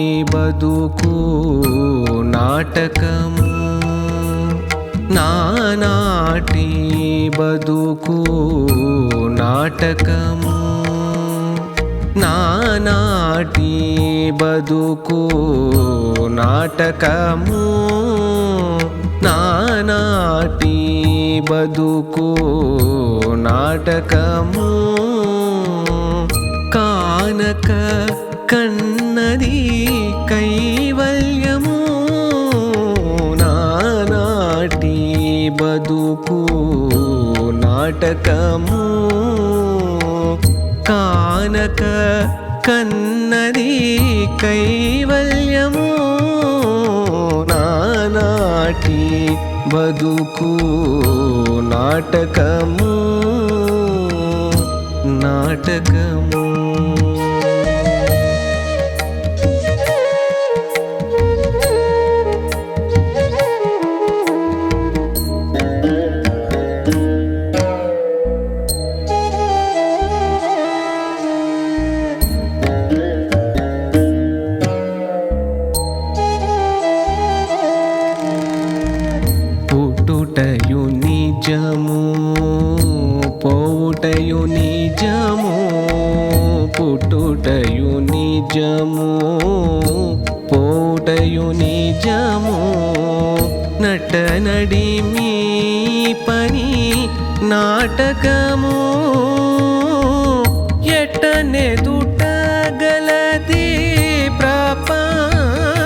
నానాటి బతుకు నాటకము నానాటి బతుకు నాటకము నానాటి బతుకు నాటకము నానాటి బతుకు నాటకము కానక కన్నది కైవల్యము నానాటి బదుకు నాటకము. కానక కన్నది కైవల్యము నానాటి బదుకు నాటకము. నాటకము నిజము పోటయు నిజము నట నడి మీ పని నాటకము ఎట్టనే దుట్టగలది ప్రపంచము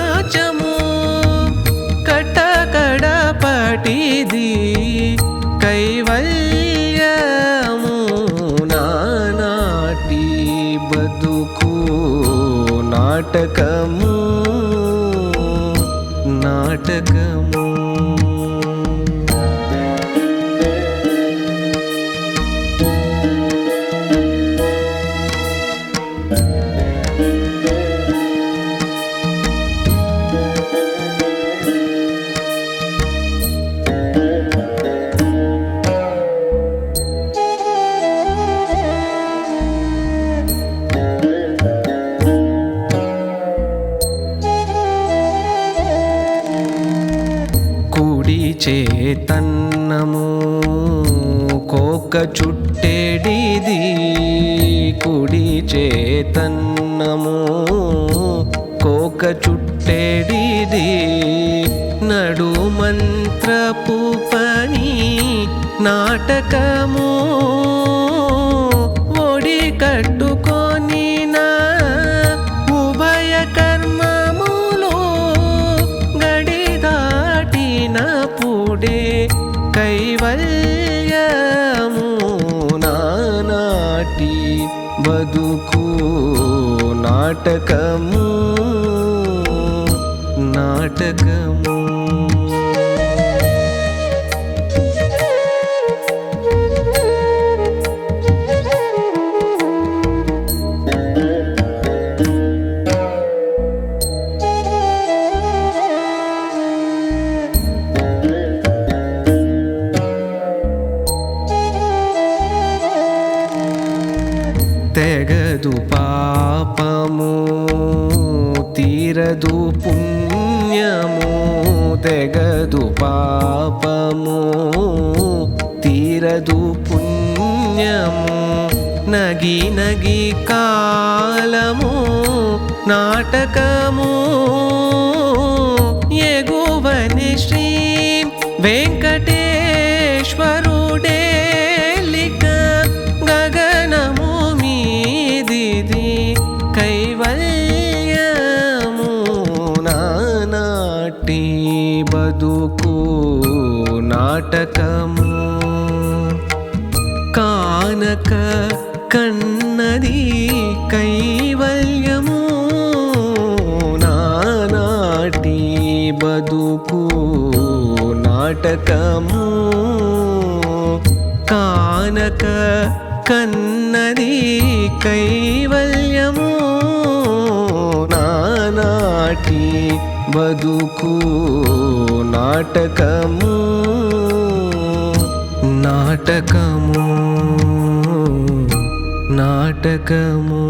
కటకడ పటిది కైవల్యము నానాటి బతుకు. నాటకము నాటకము. చేతన్నము కోక చుట్టెడిది కుడి చేతన్నము కోక చుట్టెడిది నడు మంత్రపు పని నాటకము నాటకము నాటకము తెగదు పాపము తీరదు పుణ్యము తెగదు పాపము తీరదు పుణ్యము నగి నగి కాలము నాటకము ఎగువని శ్రీ వెంకటేశ్వరుడే. నానాటి బదుకు నాటకము? కానక కన్నది కైవల్యము. నానాటి బదుకు నాటకము. కానక కన్నది కైవల్యము. నానాటి బదుకు నాటకము నాటకము నాటకము.